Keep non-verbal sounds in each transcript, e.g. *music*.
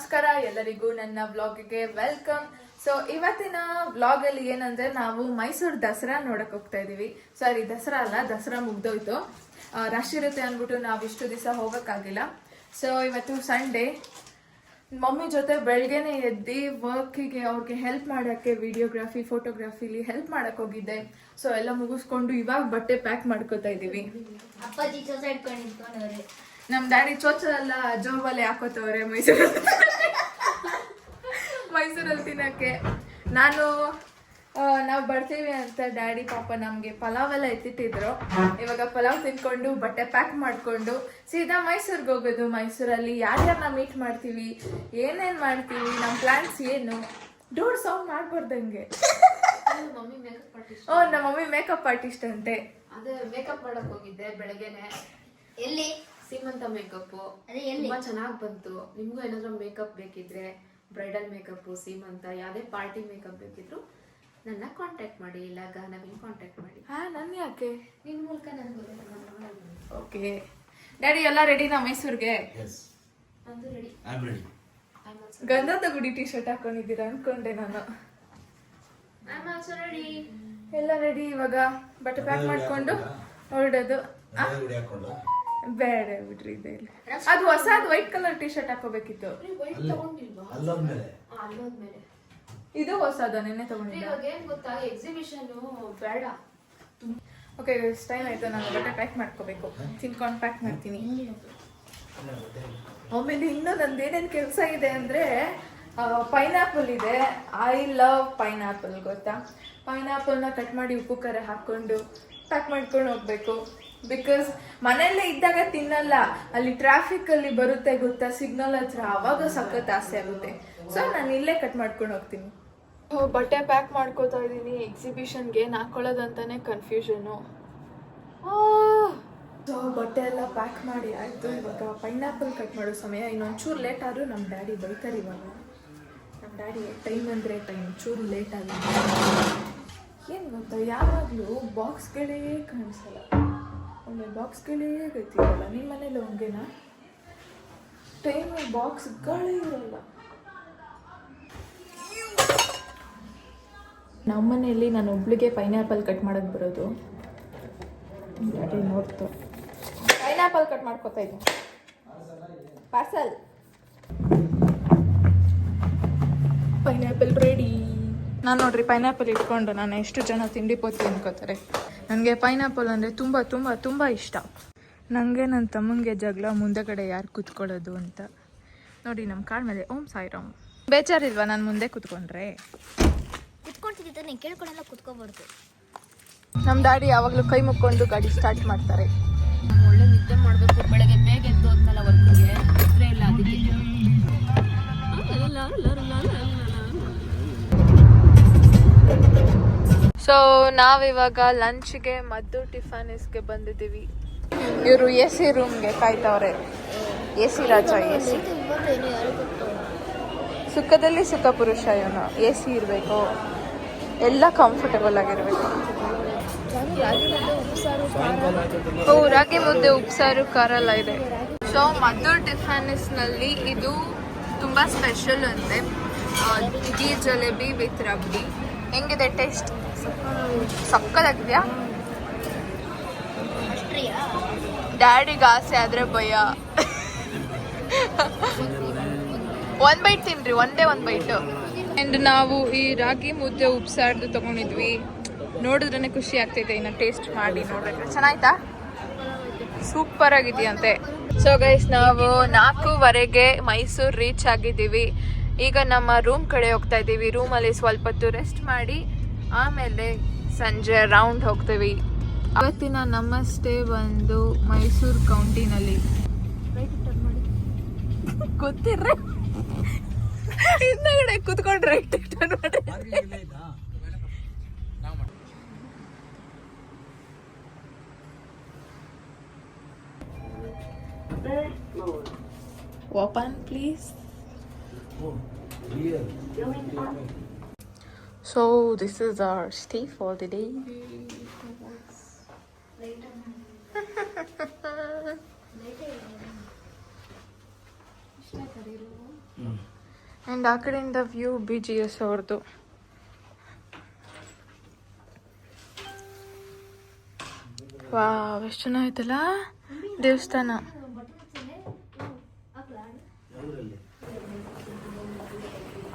ನಮಸ್ಕಾರ, ಎಲ್ಲರಿಗೂ ನನ್ನ ವ್ಲಾಗಿಗೆ ವೆಲ್ಕಮ್ ಸೊ ಇವತ್ತಿನ ವ್ಲಾಗ್ ಅಲ್ಲಿ ಏನಂದ್ರೆ ನಾವು ಮೈಸೂರು ದಸರಾ ನೋಡಕ್ ಹೋಗ್ತಾ ಇದೀವಿ. ಸಾರಿ ದಸರಾ ಅಲ್ಲ, ದಸರಾ ಮುಗ್ದೋಯ್ತು. ರಶ್ ಇರುತ್ತೆ ಅಂದ್ಬಿಟ್ಟು ನಾವು ಇಷ್ಟು ದಿವಸ ಹೋಗಕ್ಕಾಗಿಲ್ಲ. ಸೊ ಇವತ್ತು ಸಂಡೇ ಮಮ್ಮಿ ಜೊತೆ ಬೆಳಗ್ಗೆನೆ ಎದ್ದು ವರ್ಕಿಗೆ ಅವ್ರಿಗೆ ಹೆಲ್ಪ್ ಮಾಡೋಕ್ಕೆ ವಿಡಿಯೋಗ್ರಫಿ ಫೋಟೋಗ್ರಫಿಲಿ ಹೆಲ್ಪ್ ಮಾಡಕ್ ಹೋಗಿದ್ದೆ. ಸೊ ಎಲ್ಲ ಮುಗಿಸ್ಕೊಂಡು ಇವಾಗ ಬಟ್ಟೆ ಪ್ಯಾಕ್ ಮಾಡ್ಕೋತಾ ಇದೀವಿ. ನಮ್ ಡ್ಯಾಡಿ ಚೋಚಲೆಲ್ಲ ಜೋಬಲ್ಲಿ ಹಾಕೋತವ್ರೆ ಮೈಸೂರಲ್ಲಿ. ಮೈಸೂರಲ್ಲಿ ತಿನ್ನಕ್ಕೆ. ನಾನು ನಾವು ಬರ್ತೀವಿ ಅಂತ ಡ್ಯಾಡಿ ಪಾಪ ನಮಗೆ ಪಲಾವ್ ಎಲ್ಲ ಎತ್ತಿಟ್ಟಿದ್ರು. ಇವಾಗ ಪಲಾವ್ ತಿನ್ಕೊಂಡು, ಬಟ್ಟೆ ಪ್ಯಾಕ್ ಮಾಡ್ಕೊಂಡು ಸೀದಾ ಮೈಸೂರಿಗೆ ಹೋಗೋದು. ಮೈಸೂರಲ್ಲಿ ಯಾರ್ಯಾರನ್ನ ಮೀಟ್ ಮಾಡ್ತೀವಿ, ಏನೇನ್ ಮಾಡ್ತೀವಿ ನಮ್ಮ ಪ್ಲ್ಯಾನ್ಸ್ ಏನು? ಡೋರ್ ಸೌಂಡ್ ಮಾಡ್ಬಾರ್ದಂಗೆ ಓ ನಮ್ಮ ಮಮ್ಮಿ ಮೇಕಪ್ ಆರ್ಟಿಸ್ಟ್ ಅಂತೆ. ಅದೇ ಮೇಕಪ್ ಮಾಡಕ್ ಹೋಗಿದ್ದೆ ಬೆಳಗ್ಗೆನೆ. ಎಲ್ಲಿ? ಸೀಮಂತ ಮೇಕಪ್ ಅದೇ ಎಲ್ಲಿ? ತುಂಬಾ ಚೆನ್ನಾಗಿ ಬಂತು. ನಿಮ್ಗೂ ಏನಾದ್ರು ಮೇಕಪ್ ಬೇಕಿದ್ರೆ ಬ್ರೈಡಲ್ ಮೇಕಪ್ ಸೀಮಂತ ಯಾವ್ದೇ ಪಾರ್ಟಿ ಮೇಕಪ್ ಬೇಕಿದ್ರು ನನ್ನ ಕಾಂಟ್ಯಾಕ್ಟ್ ಮಾಡಿ ಇಲ್ಲ ಗಾನವಿನ್ ಕಾಂಟ್ಯಾಕ್ಟ್ ಮಾಡಿ. ಹಾ ನನ್ ಯಾಕೆ? ನಿನ್ ಮೂಲಕ ನನಗೆ ಓಕೆ. ಡ್ಯಾಡಿ ಎಲ್ಲ ರೆಡಿನಾ ಮೈಸೂರ್ಗೆ? Ready I'm ready. I am also Gandhada Gudi T shirt ಹಾಕೊಂಡಿದ್ದೀರಾ ಅನ್ಕೊಂಡೆ ನಾನು. ಐ ಆಲ್ಸೋ ರೆಡಿ ಎಲ್ಲ ರೆಡಿ ಇವಾಗ. ಬಟ್ಟೆ ಪ್ಯಾಕ್ ಮಾಡ್ಕೊಂಡು ಹೊರಡೋದು. ಮನೆ ಗುಡಿ ಹಾಕೊಂಡು ಬೇಡ ಬಿಡ್ರಿ ಇದೆ ಇಲ್ಲ. ಅದು ಹೊಸದು ವೈಟ್ ಕಲರ್ ಟಿ ಶರ್ಟ್ ಹಾಕೋಬೇಕಿತ್ತು ಅಲ್ಲೋದ್ಮೇಲೆ. ಇದು ಹೊಸದ ನಿನ್ನೆ ತಗೊಂಡಿದ್ದೆ. ಇವಾಗ ಏನ್ ಗೊತ್ತಾ? ಎಕ್ಸಿಬಿಷನ್ ಬೇಡ. ಓಕೆ ಟೈಮ್ ಆಯ್ತು ನಾನು ಬಟ್ಟೆ ಪ್ಯಾಕ್ ಮಾಡ್ಕೋಬೇಕು. ತಿನ್ಕೊಂಡು ಪ್ಯಾಕ್ ಮಾಡ್ತೀನಿ. ಆಮೇಲೆ ಇನ್ನೂ ನಂದು ಏನೇನು ಕೆಲಸ ಇದೆ ಅಂದರೆ ಪೈನಾಪಲ್ ಇದೆ. ಐ ಲವ್ ಪೈನಾಪಲ್ ಗೊತ್ತಾ? ಪೈನಾಪಲ್ನ ಕಟ್ ಮಾಡಿ ಉಪ್ಪು ಕರೆ ಹಾಕ್ಕೊಂಡು ಪ್ಯಾಕ್ ಮಾಡ್ಕೊಂಡು ಹೋಗ್ಬೇಕು. ಬಿಕಾಸ್ ಮನೆಯಲ್ಲೇ ಇದ್ದಾಗ ತಿನ್ನಲ್ಲ ಅಲ್ಲಿ ಟ್ರಾಫಿಕ್ ಅಲ್ಲಿ ಬರುತ್ತೆ ಗೊತ್ತಾ ಸಿಗ್ನಲ್ ಹತ್ರ ಅವಾಗ ಸಖತ್ ಆಸೆ ಆಗುತ್ತೆ. ಸೊ ನಾನು ಇಲ್ಲೇ ಕಟ್ ಮಾಡ್ಕೊಂಡು ಹೋಗ್ತೀನಿ. ಬಟ್ಟೆ ಪ್ಯಾಕ್ ಮಾಡ್ಕೋತಾ ಇದ್ದೀನಿ ಎಕ್ಸಿಬಿಷನ್ಗೆ ಏನು ಹಾಕೊಳ್ಳೋದಂತಾನೆ ಕನ್ಫ್ಯೂಷನು ಸೊ ಬಟ್ಟೆ ಎಲ್ಲ ಪ್ಯಾಕ್ ಮಾಡಿ ಆಯಿತು ಇವಾಗ ಪೈನಾಪಲ್ ಕಟ್ ಮಾಡೋ ಸಮಯ. ಇನ್ನೊಂಚೂರು ಲೇಟ್ ಆದರೂ ನಮ್ಮ ಡ್ಯಾಡಿ ಬೈತಾರೆ ಇವಾಗ. ನಮ್ಮ ಡ್ಯಾಡಿ ಟೈಮ್ ಅಂದರೆ ಟೈಮ್ ಚೂರು ಲೇಟ್ ಆಗಿದೆ ಏನು ಗೊತ್ತಾ ಯಾವಾಗಲೂ ಬಾಕ್ಸ್ಗಳೇ ಕಾಣಿಸಲ್ಲ. ಒಳ್ಳೆ ಬಾಕ್ಸ್ಗಳೇ ಗೊತ್ತಿರಲ್ಲ ನಿಮ್ಮ ಮನೇಲಿ ಹಂಗೇನಾ? ಟೈಮ್ ಬಾಕ್ಸ್ಗಳೇ ಇರಲ್ಲ. ನಮ್ಮ ಮನೆಯಲ್ಲಿ ನಾನು ಒಬ್ಳಿಗೆ ಪೈನಾಪಲ್ ಕಟ್ ಮಾಡೋಕ್ಕೆ ಬರೋದು. ನೋಡ್ತು. ಪೈನಾಪಲ್ ಕಟ್ ಮಾಡ್ಕೊತಾ ಇದ್ದೀನಿ. ಪಾರ್ಸಲ್ ಪೈನಾಪಲ್ ರೆಡಿ ನಾನು ನೋಡ್ರಿ ಪೈನಾಪಲ್ ಇಟ್ಕೊಂಡು ನಾನು ಎಷ್ಟು ಜನ ತಿಂಡಿ ಪೋತಿ ಅನ್ಕೋತಾರೆ. ನನಗೆ ಪೈನಾಪಲ್ ಅಂದರೆ ತುಂಬ ತುಂಬ ತುಂಬ ಇಷ್ಟ. ನನಗೆ ನನ್ನ ತಮ್ಮನಿಗೆ ಜಗಳ ಮುಂದೆಗಡೆ ಯಾರು ಕೂತ್ಕೊಳ್ಳೋದು ಅಂತ. ನೋಡಿ ನಮ್ಮ ಕಾಳ ಮೇಲೆ ಓಂ ಸಾಯಿರಾಮ್. ಬೇಜಾರಿಲ್ವಾ ನಾನು ಮುಂದೆ ಕೂತ್ಕೊಂಡ್ರೆ? ಕುತ್ಕೊಂತಿದ್ದೆ ನೀನು ಕೇಳ್ಕೊಂಡೆಲ್ಲ ಕುತ್ಕೋಬಾರ್ದು. ನಮ್ಮ ಡ್ಯಾಡಿ ಯಾವಾಗಲೂ ಕೈ ಮುಕ್ಕೊಂಡು ಗಾಡಿ ಸ್ಟಾರ್ಟ್ ಮಾಡ್ತಾರೆ. ಒಳ್ಳೆ ನಿದ್ದೆ ಮಾಡಬೇಕು ಬೆಳಗ್ಗೆ ಬೇಗ ಎದ್ದು ಅಂತಲ್ಲ ವರ್ಕ್ಗೆ ಇಲ್ಲ ಅದಕ್ಕೆ. ಸೊ ನಾವಿವಾಗ ಲಂಚ್ಗೆ ಮದ್ದು ಟಿಫಾನಿಸ್ಗೆ ಬಂದಿದ್ದೀವಿ. ಇವರು ಎ ಸಿ ರೂಮ್ಗೆ ಕಾಯ್ತವ್ರೆ. ಎ ಸಿ ರಾಜ, ಎ ಸಿ. ಸುಖದಲ್ಲಿ ಸುಖ ಪುರುಷ ಇವನು. ಎ ಸಿ ಇರಬೇಕು. ಎಲ್ಲ ಕಂಫರ್ಟಬಲ್ ಆಗಿರಬೇಕು. ಓ, ರಾಗಿ ಮುದ್ದೆ, ಉಪ್ಸಾರು ಕಾರಲ್ಲ ಇದೆ. ಸೊ ಮದ್ದೂರ್ ಟಿಫಾನಿಸ್ನಲ್ಲಿ ಇದು ತುಂಬ ಸ್ಪೆಷಲ್ ಅಂತೆ. ಗೀ ಜಲೇಬಿ, ವಿತ್ ರಾಗಿ ಹೆಂಗಿದೆ ಟೇಸ್ಟ್ ಸಕ್ಕದಾಗಿದೆಯಾ ಡ್ಯಾಡಿಗೆ ಆಸೆ ಆದ್ರೆ ಭಯ. ಒನ್ ಬೈಟ್ ತಿನ್ರಿ ಒಂದೇ ಒಂದ್ ಬೈಟ್ ಅಂಡ್ ನಾವು ಈ ರಾಗಿ ಮುದ್ದೆ ಉಪ್ಸಾರ್ದು ತಗೊಂಡಿದ್ವಿ. ನೋಡಿದ್ರೇನೆ ಖುಷಿ ಆಗ್ತೈತೆ ಇನ್ನು ಟೇಸ್ಟ್ ಮಾಡಿ ನೋಡಿದ್ರೆ ಚೆನ್ನಾಯ್ತಾ? ಸೂಪರ್ ಆಗಿದೆಯಂತೆ. ಸೊ ಗೈಸ್ ನಾವು ನಾಲ್ಕೂವರೆಗೆ ಮೈಸೂರು ರೀಚ್ ಆಗಿದ್ದೀವಿ. ಈಗ ನಮ್ಮ ರೂಮ್ ಕಡೆ ಹೋಗ್ತಾ ಇದ್ದೀವಿ. ರೂಮಲ್ಲಿ ಸ್ವಲ್ಪ ಹೊತ್ತು ರೆಸ್ಟ್ ಮಾಡಿ ಆಮೇಲೆ ಸಂಜೆ ರೌಂಡ್ ಹೋಗ್ತೀವಿ. ಅವತ್ತಿನ ನಮ್ಮ ಸ್ಟೇ ಬಂದು ಮೈಸೂರು ಕೌಂಟಿನಲ್ಲಿ ಗೊತ್ತಿರ್ರೆ? ಹಿಂದಗಡೆ ಕುತ್ಕೊಂಡು ರೈಟ್ ಟರ್ನ್ ಮಾಡಿ open please. So this is our stay for the day. And ಆ ಕಡೆಯಿಂದ ವ್ಯೂ ಬಿ ಜಿ ಎಸ್ ಅವ್ರದ್ದು. ವಾವ್ ಎಷ್ಟು ಚೆನ್ನಾಗಿತ್ತಲ್ಲ ದೇವಸ್ಥಾನ.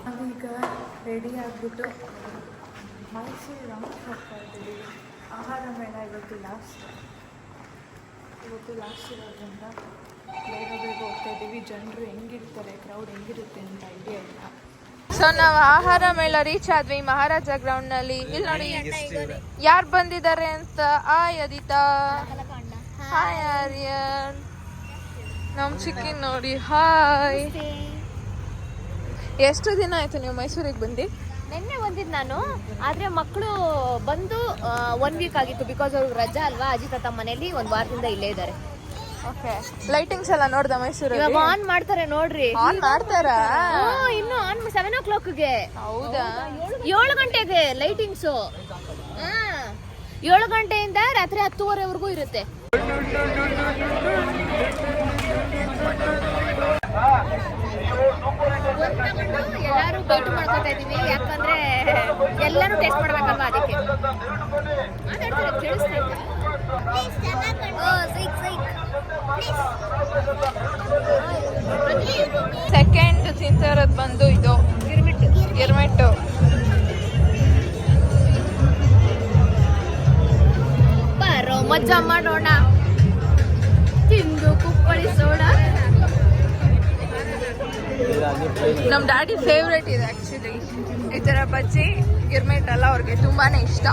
ನಾವೀಗ ರೆಡಿ ಆಗಿಬಿಟ್ಟು ಮೈಸೂರು ರಾಂಗ್ ಹೋಗ್ತಾ ಇದ್ದೀವಿ ಆಹಾರ ಮೇಳ ಇವತ್ತು ಲಾಸ್ಟ್ ಇವತ್ತು ಲಾಸ್ಟ್ ಇರೋದ್ರಿಂದ ಬೇಗ ಬೇಗ ಹೋಗ್ತಾ ಇದ್ದೀವಿ ಜನರು ಹೆಂಗಿರ್ತಾರೆ ಕ್ರೌಡ್ ಹೆಂಗಿರುತ್ತೆ ಅಂತ ಐಡಿಯಾ ಇಲ್ಲ ಸೊ ನಾವು ಆಹಾರ ಮೇಳ ರೀಚ್ ಆದ್ವಿ ಮಹಾರಾಜ ಗ್ರೌಂಡ್ನಲ್ಲಿ ಇಲ್ಲಿ ನೋಡಿ ಯಾರು ಬಂದಿದ್ದಾರೆ ಅಂತ ಆಯ್ ಅದಿತಾ ಹಾಯ್ ಆರ್ಯನ್. ನಮ್ ಚಿಕ್ಕಿನ್ ನೋಡಿ ಹಾಯ್. ಎಷ್ಟು ದಿನ ಆಯ್ತು ನೀವು ಮೈಸೂರಿಗೆ ಬಂದು? ನಿನ್ನೆ ಬಂದಿದ್ದು ನಾನು ಆದ್ರೆ ಮಕ್ಕಳು ಬಂದು ಒನ್ ವೀಕ್ ಆಗಿತ್ತು ಬಿಕಾಸ್ ಅವ್ರಿಗೆ ರಜಾ ಅಲ್ವಾ? ಅಜಿತಾ ತಾತ ಮನೇಲಿ ಒಂದ್ ವಾರದಿಂದ ಇಲ್ಲೇ ಇದ್ದಾರೆ. ಓಕೆ. ಲೈಟಿಂಗ್ಸ್ ಎಲ್ಲ ನೋಡ್ದ ಇವಾಗ ಆನ್ ಮಾಡ್ತಾರೆ ನೋಡ್ರಿ. ಆನ್ ಮಾಡ್ತಾರಾ? ಇನ್ನು ಆನ್ ಸೆವೆನ್ ಓ ಕ್ಲಾಕ್ಗೆ ಹೌದಾ? ಏಳು ಗಂಟೆಗೆ ಲೈಟಿಂಗ್ಸ್ ಏಳು ಗಂಟೆಯಿಂದ ರಾತ್ರಿ ಹತ್ತುವರೆವರೆಗೂ ಇರುತ್ತೆ. ಎಲ್ಲಾರು ಬೈಟ್ ಮಾಡ್ಕೊತಾ ಇದ್ದೀವಿ ಯಾಕಂದ್ರೆ ಎಲ್ಲರೂ ಟೇಸ್ಟ್ ಮಾಡ್ಬೇಕಲ್ವಾ ಅದಕ್ಕೆ? ಮಾತಾಡ್ತಾರೆ? ಕೇಳಿಸ್ತಾ ಇದ್ದ? ಸೆಕೆಂಡ್ ತಿಂತಾ ಇರೋದು ಬಂದು ಇದು. ಗಿರ್ಮಿಟ್ಟು ಗಿರ್ಮಿಟ್ಟು ಬಾರೋ ಮಜ್ಜಾ ಮಾಡೋಣ ತಿಂದು ಕುಪ್ಪಳಿಸೋಣ. ನಮ್ಮ ಡ್ಯಾಡಿ ಫೇವ್ರೇಟ್ ಇದೆ ಆಕ್ಚುಲಿ ಈ ಥರ ಬಜ್ಜಿ ಗಿರ್ಮೇಟ್ ಎಲ್ಲ ಅವ್ರಿಗೆ ತುಂಬಾ ಇಷ್ಟ.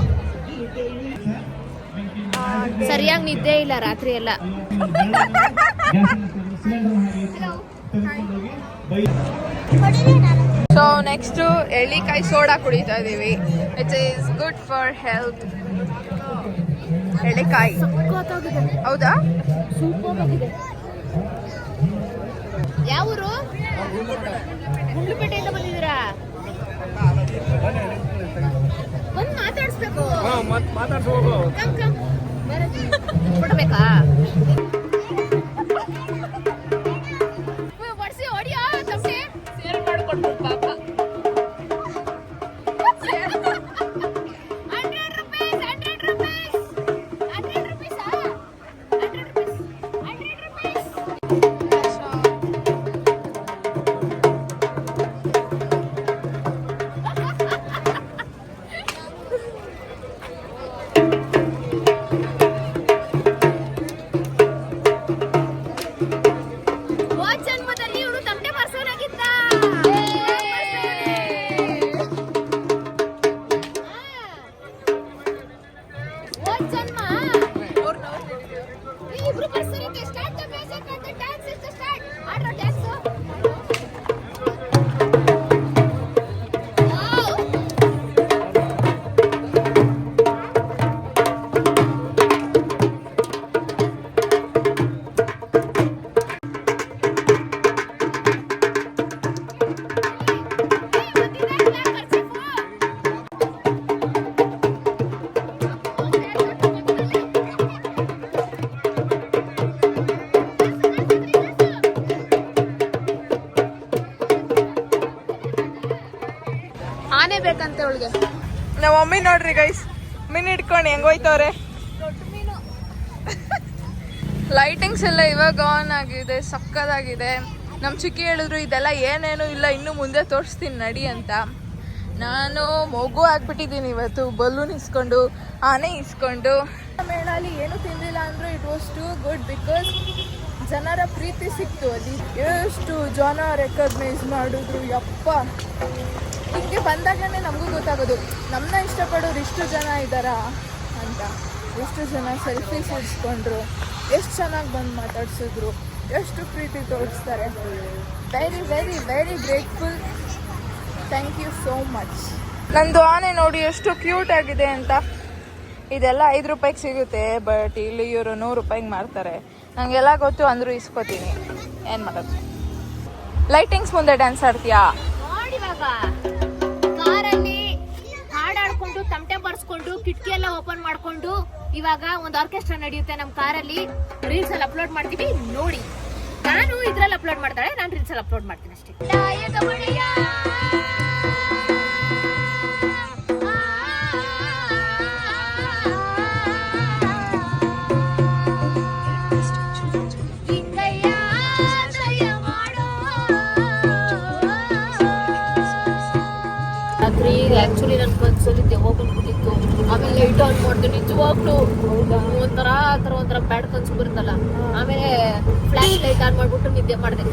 ಸರಿಯಾಗಿ ನಿದ್ದೆ ಇಲ್ಲ ರಾತ್ರಿ ಎಲ್ಲ. ಸೊ ನೆಕ್ಸ್ಟ್ ಎಳ್ಳಿಕಾಯಿ ಸೋಡಾ ಕುಡಿತಾ ಇದೀವಿ. It is good for health ಎಳ್ಳಿಕಾಯಿ. ಹೌದಾ? ಯಾವ ಊರು ಗುಂಡ್ಲುಪೇಟೆಯಿಂದ ಬಂದಿದ್ದೀರಾ? ಬಂದು ಮಾತಾಡಿಸ್ಬೇಕು. ಕಮ್ ಕೊಡ್ಬೇಕಾ? ಬೇಕಂತೆ ಅವಳಿಗೆ ನಮ್ಮ ಮಮ್ಮಿ ನೋಡ್ರಿ ಗೈಸ್ ಮೀನ್ ಹಿಡ್ಕೊಂಡು ಹೆಂಗ್ ಹೋಯ್ತವ್ರೆ? *laughs* ಲೈಟಿಂಗ್ಸ್ ಎಲ್ಲ ಇವಾಗ ಆನ್ ಆಗಿದೆ ಸಕ್ಕದಾಗಿದೆ. ನಮ್ಮ ಚಿಕ್ಕಿ ಹೇಳಿದ್ರು ಇದೆಲ್ಲ ಏನೇನು ಇಲ್ಲ ಇನ್ನು ಮುಂದೆ ತೋರಿಸ್ತೀನಿ ನಡಿ ಅಂತ. ನಾನು ಮಗು ಆಗ್ಬಿಟ್ಟಿದ್ದೀನಿ ಇವತ್ತು ಬಲೂನ್ ಇಸ್ಕೊಂಡು ಆನೆ ಇಸ್ಕೊಂಡು. ಮೇಳಲ್ಲಿ ಏನು ತಿಂದಿಲ್ಲ ಅಂದ್ರು it was too good because ಜನರ ಪ್ರೀತಿ ಸಿಕ್ತು ಅಲ್ಲಿ. ಎಷ್ಟು ಜನ ರೆಕಗ್ನೈಸ್ ಮಾಡಿದ್ರು ಯಪ್ಪ. ಹಿಂಗೆ ಬಂದಾಗಲೇ ನಮಗೂ ಗೊತ್ತಾಗೋದು. ನಮ್ಮನ್ನ ಇಷ್ಟಪಡೋರು ಇಷ್ಟು ಜನ ಇದ್ದಾರಾ ಅಂತ. ಎಷ್ಟು ಜನ ಸೆಲ್ಫಿ ಇಡ್ಸ್ಕೊಂಡ್ರು ಎಷ್ಟು ಚೆನ್ನಾಗಿ ಬಂದು ಮಾತಾಡ್ಸಿದ್ರು. ಎಷ್ಟು ಪ್ರೀತಿ ತೋರಿಸ್ತಾರೆ. Very very very grateful thank you so much ನಂದು ಆನೆ ನೋಡಿ ಎಷ್ಟು ಕ್ಯೂಟ್ ಆಗಿದೆ ಅಂತ. ಇದೆಲ್ಲ ಐದು ರೂಪಾಯಿಗೆ ಸಿಗುತ್ತೆ ಬಟ್ ಇಲ್ಲಿ ಇವರು ನೂರು ರೂಪಾಯಿಗೆ ಮಾರ್ತಾರೆ. ನಂಗೆಲ್ಲ ಗೊತ್ತು, ಅಂದರೂ ಇಸ್ಕೋತೀನಿ. ಏನು ಮಾಡೋದು? ಲೈಟಿಂಗ್ಸ್ ಮುಂದೆ ಡ್ಯಾನ್ಸ್ ಆಡ್ತೀಯಾ? ಬರ್ಸ್ಕೊಂಡು ಕಿಟಕಿ ಎಲ್ಲ ಓಪನ್ ಮಾಡ್ಕೊಂಡು ಇವಾಗ ಒಂದು ಆರ್ಕೆಸ್ಟ್ರಾ ನಡೆಯುತ್ತೆ ನಮ್ಮ ಕಾರಲ್ಲಿ. ರೀಲ್ಸ್ ಅಲ್ಲಿ ಅಪ್ಲೋಡ್ ಮಾಡ್ತೀವಿ, ನೋಡಿ. ನಾನು ಇದ್ರಲ್ಲಿ ಅಪ್ಲೋಡ್ ಮಾಡ್ತಾಳೆ, ನಾನು ರೀಲ್ಸ್ ಅಲ್ಲಿ ಅಪ್ಲೋಡ್ ಮಾಡ್ತೀನಿ ಅಷ್ಟೇ. ಆಮೇಲೆ ಲೈಟ್ ಆನ್ ಮಾಡಿದೆ ನಿಜವಾಗ್ಲು ಒಂಥರ ಆ ಥರ ಒಂಥರ ಬ್ಯಾಡ್ ಕನ್ಸು ಬರುತ್ತಲ್ಲ. ಆಮೇಲೆ ಫ್ಲಾಶ್ ಲೈಟ್ ಆನ್ ಮಾಡ್ಬಿಟ್ಟು ನಿದ್ದೆ ಮಾಡಿದೆ.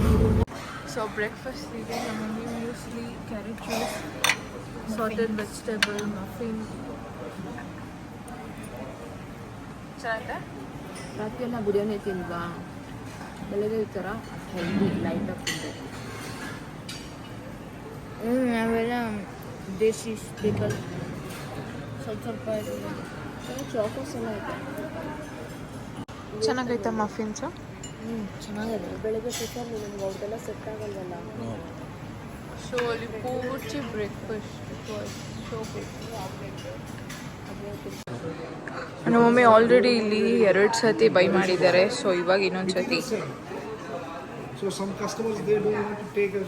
ಸೊ ಬ್ರೇಕ್ಫಾಸ್ಟಿಗೆ ನಮ್ಮಲ್ಲಿ muesli carrot juice salted vegetable muffin ಚೆನ್ನಾಗಿದೆ ರಾತ್ರಿ ಎಲ್ಲ ಬಿರಿಯಾನಿ ತಿನ್ವಾ ಬೆಳಗ್ಗೆ ಈ ಥರ ಹೆಲ್ದಿ ಲೈಟ್ ಆಗಿ ತಿಂದೆ. ನಾವೆಲ್ಲ ದೇಶಿ ಸ್ಪೀಕಲ್ ಸ್ವಲ್ಪ ಸ್ವಲ್ಪ ಚಾಕೋಸ್ ಎಲ್ಲ ಇದೆ. ಚೆನ್ನಾಗೈತಾ ಮಫಿನ್ಸು ಹ್ಞೂ ಚೆನ್ನಾಗಿದೆ ಬೆಳಗ್ಗೆ ಟಿಫನ್ ನಿಮ್ಗೆ ಅವ್ರದ್ದೆಲ್ಲ ಸೆಟ್ ಆಗಲ್ವಲ್ಲ. ಸೊ ಅಲ್ಲಿ ಪೂರ್ತಿ ಬ್ರೇಕ್ಫಾಸ್ಟ್ ನಮ್ಮ ಮಮ್ಮಿ ಆಲ್ರೆಡಿ ಇಲ್ಲಿ ಎರಡು ಸತಿ ಬೈ ಮಾಡಿದ್ದಾರೆ ಸೊ ಇವಾಗ ಇನ್ನೊಂದು ಸತಿ So some customers they don't want to take a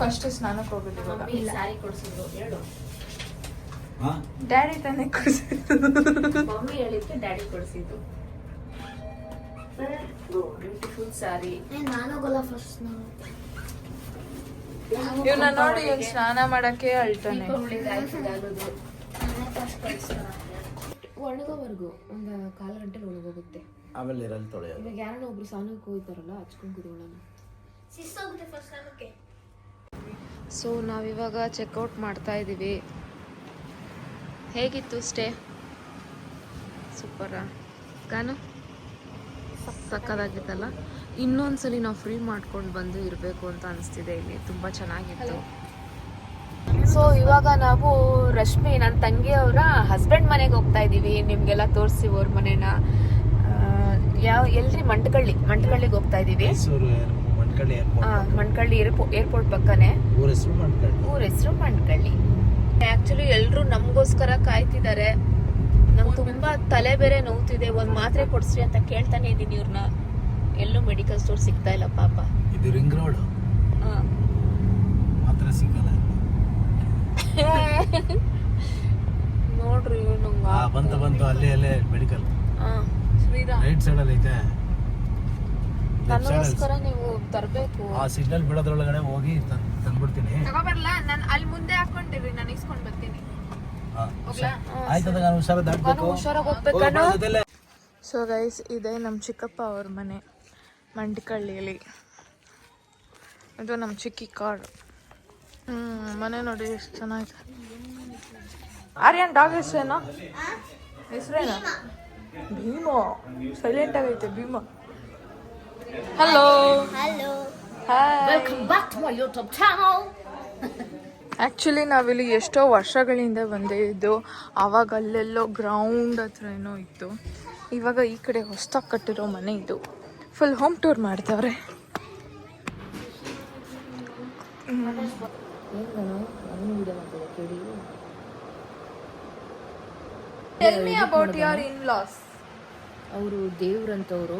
first ಸ್ನಾನಕ್ಕೆ ಹೋಗೋದು ಇವಾಗ. ಸ್ಯಾರಿ ಕೊಡಿಸಿದ್ರು ಡ್ಯಾಡಿ ತಾನೇ ಕೊಡಿಸಿದ್ದು. ಮಮ್ಮಿ ಡ್ಯಾಡಿ ಕೊಡಿಸಿದ್ದು. ಬ್ಯೂಟಿಫುಲ್ ಸ್ಯಾರಿ ನಾನಾಗಲ್ಲ ಫಸ್ಟ್ ಇವನ್ನ ನೋಡಿ ಇವ್ನು ಸ್ನಾನ ಮಾಡಕ್ಕೆ ಅಳ್ತಾನೆ. ಒಣಗೋವರೆಗೂ ಒಂದು ಕಾಲು ಗಂಟೆ ಒಣಗೋಗುತ್ತೆ. ಆಮೇಲೆ ನೀರಲ್ಲಿ ತೊಳೆಯೋದು. ಇವಾಗ ಯಾರನ್ನ ಒಬ್ರು ಸ್ನಾನಕ್ಕೆ ಹೋಗ್ತಾರಲ್ಲ ಹಚ್ಕೊಂಡು ಕುತ್ಕೊಳ್ಳೋಣ. ಸೊ ನಾವಿವಾಗ ಚೆಕ್ಔಟ್ ಮಾಡ್ತಾ ಇದ್ದೀವಿ ಹೇಗಿತ್ತು ಸ್ಟೇ ಸೂಪರಾ ಕಾನು ಸಕ್ಕದಾಗಿತ್ತಲ್ಲ ಇನ್ನೊಂದ್ಸಲಿ ನಾವು ಫ್ರೀ ಮಾಡ್ಕೊಂಡು ಬಂದು ಇರಬೇಕು ಅಂತ ಅನಿಸ್ತಿದೆ ಇಲ್ಲಿ. ತುಂಬ ಚೆನ್ನಾಗಿತ್ತು. ಸೊ ಇವಾಗ ನಾವು ರಶ್ಮಿ ನನ್ನ ತಂಗಿಯವರ ಹಸ್ಬೆಂಡ್ ಮನೆಗೆ ಹೋಗ್ತಾ ಇದ್ದೀವಿ ನಿಮಗೆಲ್ಲ ತೋರಿಸಿ ಅವ್ರ ಮನೇನ. ಯಾವ ಎಲ್ರಿ ಮಂಟಕಳ್ಳಿ ಮಂಟಕಳ್ಳಿಗೆ ಹೋಗ್ತಾ ಇದೀವಿ. ಮಂಟಕಳ್ಳಿ ಏರ್ಪೋರ್ಟ್ ಪಕ್ಕನೆ. ಊರ ಹೆಸರು ಮಂಟಕಳ್ಳಿ ಆಕ್ಚುಲಿ ಎಲ್ರು ನಮಗೋಸ್ಕರ ಕಾಯ್ತಿದ್ದಾರೆ. ನಂಗೆ ತುಂಬಾ ತಲೆ ಬೇರೆ ನೋವುತ್ತಿದೆ ಒಂದ್ ಮಾತ್ರೆ ಕೊಡ್ಸ್ರಿ ಅಂತ ಕೇಳ್ತಾನೆ ಇದೀನಿ ಇವ್ರನ್ನ ಎಲ್ಲೂ ಮೆಡಿಕಲ್ ಸ್ಟೋರ್ ಸಿಗ್ತಾ ಇಲ್ಲ ಪಾಪ. ಇದು ರಿಂಗ್ ರೋಡ್. ಮಾತ್ರ ಸಿಗಲ್ಲ *laughs* ನೋಡ್ರಿ ನಂಗೆ ಬಂತ ಬಂತು ಅಲ್ಲೇ ಅಲ್ಲೇ ಮೆಡಿಕಲ್. ರೈಟ್ ಸೈಡ್ ಅಲ್ಲಿ ಐತೆ. ನನಗೋಸ್ಕರ ನೀವು ತರಬೇಕು. ಆ ಸಿಗ್ನಲ್ ಬಿಡೋದ್ರೊಳಗಡೆ ಹೋಗಿ ತನ್- ತಂದ್ಬಿಡ್ತೀನಿ. ತಗೋಬರ್ಲಾ ನಾನು ಅಲ್ಲಿ ಮುಂದೆ ಹಾಕೊಂಡಿರಿ ನಾನು ಇಸ್ಕೊಂಡ್ ಬರ್ತೀನಿ. ಆಯ್ತದ ನಾನು ಹುಷಾರ ದಾಟ್ಬೇಕು. ಹುಷಾರಾಗಿ ಹೋಗ್ಬೇಡ ಸೊ ಗೈಸ್ ಇದೆ ನಮ್ಮ ಚಿಕ್ಕಪ್ಪ ಅವ್ರ ಮನೆ ಮಂಡಿಕಳ್ಳಿಯಲ್ಲಿ ಇದು ನಮ್ಮ ಚಿಕ್ಕಿ ಕಾರ್ ಹ್ಞೂ ಮನೆ ನೋಡಿ ಎಷ್ಟು ಚೆನ್ನಾಗಿದೆ. ಆರ್ಯನ್ ಡಾಗ್ ಹೆಸ್ರೇನೋ? ಹೆಸ್ರೇನ? ಭೀಮೋ ಸೈಲೆಂಟ್ ಆಗೈತೆ Bheema. Hello hello hi welcome back to my YouTube channel actually ನಾವಿಲ್ಲಿ ಎಷ್ಟೋ ವರ್ಷಗಳಿಂದ ಬಂದೇ ಇದ್ದು ಆವಾಗ ಅಲ್ಲೆಲ್ಲೋ ಗ್ರೌಂಡ್ ಹತ್ರ ಏನೋ ಇತ್ತು. ಇವಾಗ ಈ ಕಡೆ ಹೊಸ್ದಾಗಿ ಕಟ್ಟಿರೋ ಮನೆ ಇದು. ಫುಲ್ ಹೋಮ್ ಟೂರ್ ಮಾಡ್ತಾವ್ರೆ. Tell me about your in laws ಅವರು ದೇವ್ರಂತವ್ರು.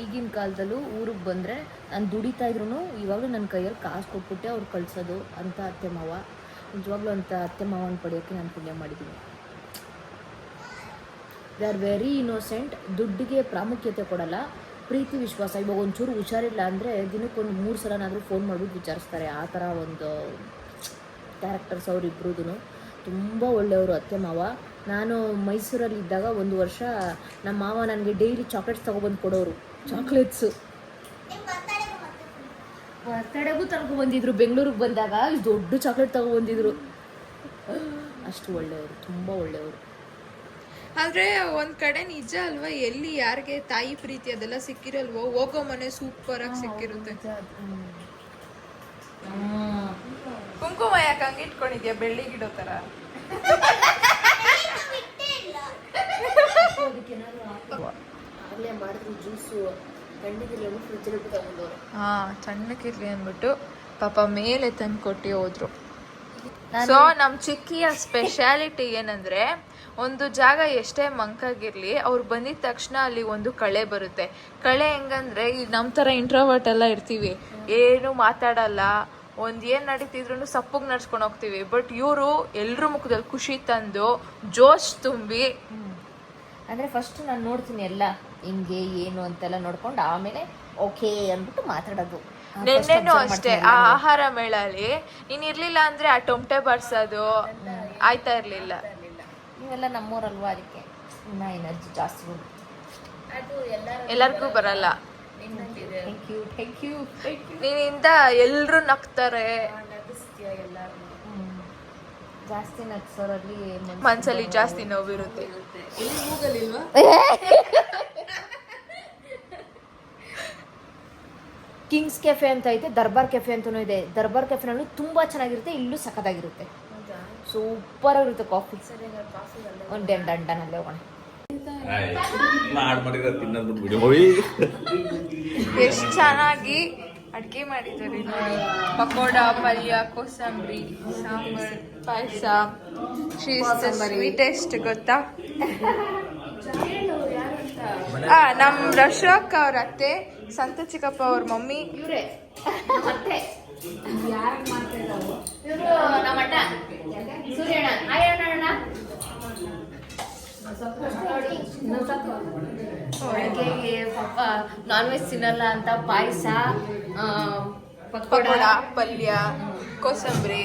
ಈಗಿನ ಕಾಲದಲ್ಲೂ ಊರಿಗೆ ಬಂದರೆ ನಾನು ದುಡಿತಾ ಇದ್ರು ಇವಾಗಲೂ ನನ್ನ ಕೈಯಲ್ಲಿ ಕಾಸು ಕೊಟ್ಬಿಟ್ಟೆ ಅವ್ರು ಕಳಿಸೋದು ಅಂತ ಅತ್ತೆ ಮಾವ. ನಿಜವಾಗ್ಲೂ ಅಂತ ಅತ್ತೆ ಮಾವನ ಪಡೆಯೋಕ್ಕೆ ನಾನು ಪುಣ್ಯ ಮಾಡಿದ್ದೀನಿ. ದೇ ಆರ್ ವೆರಿ ಇನ್ನೋಸೆಂಟ್ ದುಡ್ಡಿಗೆ ಪ್ರಾಮುಖ್ಯತೆ ಕೊಡಲ್ಲ. ಪ್ರೀತಿ ವಿಶ್ವಾಸ. ಇವಾಗ ಒಂಚೂರು ಹುಷಾರಿಲ್ಲ ಅಂದರೆ ದಿನಕ್ಕೊಂದು ಮೂರು ಸಲನಾದರೂ ಫೋನ್ ಮಾಡ್ಬಿಟ್ಟು ವಿಚಾರಿಸ್ತಾರೆ. ಆ ಥರ ಒಂದು ಕ್ಯಾರೆಕ್ಟರ್ಸ್ ಅವರಿಬ್ರದ್ದು ತುಂಬ ಒಳ್ಳೆಯವರು ಅತ್ತೆ ಮಾವ. ನಾನು ಮೈಸೂರಲ್ಲಿ ಇದ್ದಾಗ ಒಂದು ವರ್ಷ ನಮ್ಮ ಮಾವ ನನಗೆ ಡೈಲಿ ಚಾಕ್ಲೇಟ್ಸ್ ತೊಗೊಬಂದು ಕೊಡೋರು. ಚಾಕ್ಲೇಟ್ಸು. ಬರ್ತಡೆಗೂ ತಗೊಂಡ್ಬಂದಿದ್ರು ಬೆಂಗಳೂರಿಗೆ ಬಂದಾಗ ದೊಡ್ಡ ಚಾಕ್ಲೇಟ್ ತಗೊಬಂದಿದ್ರು. ಅಷ್ಟು ಒಳ್ಳೆಯವರು ತುಂಬ ಒಳ್ಳೆಯವರು. ಆದರೆ ಒಂದು ಕಡೆ ನಿಜ ಅಲ್ವಾ? ಎಲ್ಲಿ ಯಾರಿಗೆ ತಾಯಿ ಪ್ರೀತಿ ಅದೆಲ್ಲ ಸಿಕ್ಕಿರಲ್ವೋ? ಹೋಗೋ ಮನೆ ಸೂಪರ್ ಆಗಿ ಸಿಕ್ಕಿರುತ್ತೆ. ಕುಂಕುಮ ಯಾಕೆ ಹಂಗೆ ಇಟ್ಕೊಂಡಿದ್ಯಾ? ಬೆಳ್ಳಿ ಗಿಡೋ *laughs* ತರ ಆಗಲೇ ಮಾಡಿದ್ರು ಜ್ಯೂಸು. ಕಣ್ಣಿಗೆ ಫ್ರಿಜ್ಜಲ್ಲಿ ತಗೊಂಡವ್ರು ಹಾ ಅಂದ್ಬಿಟ್ಟು ಪಾಪ ಮೇಲೆ ತಂದು ಕೊಟ್ಟು ಹೋದ್ರು. ಸೊ ನಮ್ ಚಿಕ್ಕಿಯ ಸ್ಪೆಷಾಲಿಟಿ ಏನಂದ್ರೆ ಒಂದು ಜಾಗ ಎಷ್ಟೇ ಮಂಕಾಗಿರ್ಲಿ ಅವ್ರು ಬಂದಿದ ತಕ್ಷಣ ಅಲ್ಲಿ ಒಂದು ಕಳೆ ಬರುತ್ತೆ. ಕಳೆ ಹೆಂಗಂದ್ರೆ ಈಗ ನಮ್ಮ ಥರ ಇಂಟ್ರೋವರ್ಟ್ ಎಲ್ಲ ಇರ್ತೀವಿ. ಏನು ಮಾತಾಡಲ್ಲ. ಒಂದ್ ಏನ್ ನಡೀತಿದ್ರು ಸಪ್ಪಗ್ ನಡ್ಸ್ಕೊಂಡು ಹೋಗ್ತೀವಿ. ಬಟ್ ಇವರು ಎಲ್ಲರ ಮುಖದಲ್ಲಿ ಖುಷಿ ತಂದು ಜೋಶ್ ತುಂಬಿ ಅಂದರೆ ಫಸ್ಟ್ ನಾನು ನೋಡ್ತೀನಿ ಎಲ್ಲ ಹಿಂಗೆ ಏನು ಅಂತೆಲ್ಲ ನೋಡ್ಕೊಂಡು ಆಮೇಲೆ ಓಕೆ ಅಂದ್ಬಿಟ್ಟು ಮಾತಾಡೋದು. ನಿನ್ನೆನೂ ಅಷ್ಟೇ ಆ ಆಹಾರ ಮೇಳಲ್ಲಿ ನೀನು ಇರಲಿಲ್ಲ ಅಂದರೆ ಆ ಟೊಮಟೆ ಬರ್ಸೋದು ಆಯ್ತಾ ಇರಲಿಲ್ಲ? ಇವೆಲ್ಲ ನಮ್ಮೂರಲ್ವಾ ಅದಕ್ಕೆ? ಇನ್ನ ಎನರ್ಜಿ ಜಾಸ್ತಿ ಬರುತ್ತೆ ಎಲ್ಲರಿಗೂ ಬರಲ್ಲ. ಥ್ಯಾಂಕ್ ಯು ಥ್ಯಾಂಕ್ ಯು ನಿನ್ನಿಂದ ಎಲ್ರು ನಗ್ತಾರೆ. ಜಾಸ್ತಿ ನಗ್ಸೋರಲ್ಲಿ ಮನ್ಸಲ್ಲಿ ಜಾಸ್ತಿ ನೋವಿರುತ್ತೆ. ಕಿಂಗ್ಸ್ ಕೆಫೆ ಅಂತ ಐತೆ ದರ್ಬಾರ್ ಕೆಫೆ ಅಂತಲೂ ಇದೆ. ದರ್ಬಾರ್ ಕೆಫೆನಲ್ಲಿ ತುಂಬ ಚೆನ್ನಾಗಿರುತ್ತೆ ಇಲ್ಲೂ ಸಖತ್ತಾಗಿರುತ್ತೆ. ಸೂಪರ್ ಆಗಿರುತ್ತೆ ಕಾಫಿ ಒಂದು ಡೆನ್ ಹೋಗೋಣ. ಮಾಡ್ ಮಾಡಿರೋ ತಿನ್ನೋದು ಬಿಡು ಎಷ್ಟ್ ಚೆನ್ನಾಗಿ ಅಡ್ಗೆ ಮಾಡಿದ್ದಾರೆ ನೋಡಿ. ಪಕೋಡ ಪಲ್ಯ ಕೋಸಂಬರಿ ಸಾಂಬಾರ್. ಪಾಯಸ. ಸ್ವೀಟೆಸ್ಟ್ ಗೊತ್ತಾ? ಆ ನಮ್ ರಶೋಕ್ ಅವ್ರ ಅತ್ತೆ ಸಂತ ಚಿಕ್ಕಪ್ಪ ಅವ್ರ ಮಮ್ಮಿ. ನಮ್ಮ ಅಡುಗೆಗೆ ಪಾಪ ನಾನ್ ವೆಜ್ ತಿನ್ನಲ್ಲ ಅಂತ ಪಾಯಸ ಪಕೋಡ ಪಲ್ಯ ಕೋಸಂಬರಿ.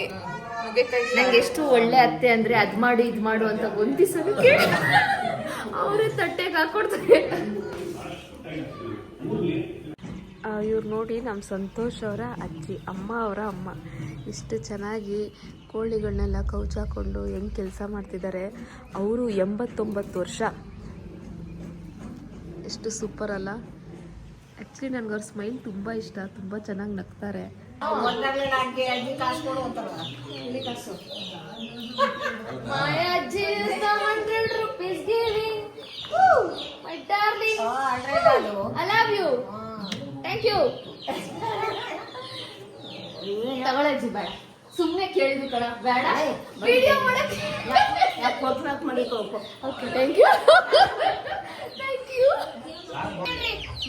ನಂಗೆ ಎಷ್ಟು ಒಳ್ಳೆ ಅತ್ತೆ ಅಂದ್ರೆ ಅದ್ ಮಾಡು ಇದ್ ಮಾಡು ಅಂತ ಹೊಂದಿಸೋದಕ್ಕೆ ಅವರೇ ತಟ್ಟೆಗೆ ಹಾಕೊಡ್ತಾರೆ. ಇವ್ರು ನೋಡಿ ನಮ್ಮ ಸಂತೋಷ್ ಅವರ ಅಜ್ಜಿ ಅಮ್ಮ ಅವರ ಅಮ್ಮ. ಇಷ್ಟು ಚೆನ್ನಾಗಿ ಕೋಳಿಗಳನ್ನೆಲ್ಲ ಕೌಚಾಕೊಂಡು ಹೆಂಗೆ ಕೆಲಸ ಮಾಡ್ತಿದ್ದಾರೆ ಅವರು ಎಂಬತ್ತೊಂಬತ್ತು ವರ್ಷ. ಎಷ್ಟು ಸೂಪರ್ ಅಲ್ಲ. ಆಕ್ಚುಲಿ ನಂಗೋರ್ ಸ್ಮೈಲ್ ತುಂಬ ಇಷ್ಟ. ತುಂಬ ಚೆನ್ನಾಗಿ ನಗ್ತಾರೆ. ಒಂದಾಗ್ಲೇ ಅಜ್ಜಿ ಕಾಸ್ ಕೊಡು ಅಂತಾ ಅಜ್ಜಿ 100 ತಗೊಳ್ಳಿ ಜಿ ಸುಮ್ಮನೆ ಕೇಳಿದ್ವಿ ಕಣ ಬೇಡ ವಿಡಿಯೋ ಮಾಡಕ್ಕೆ okay thank you thank you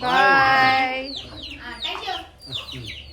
bye thank you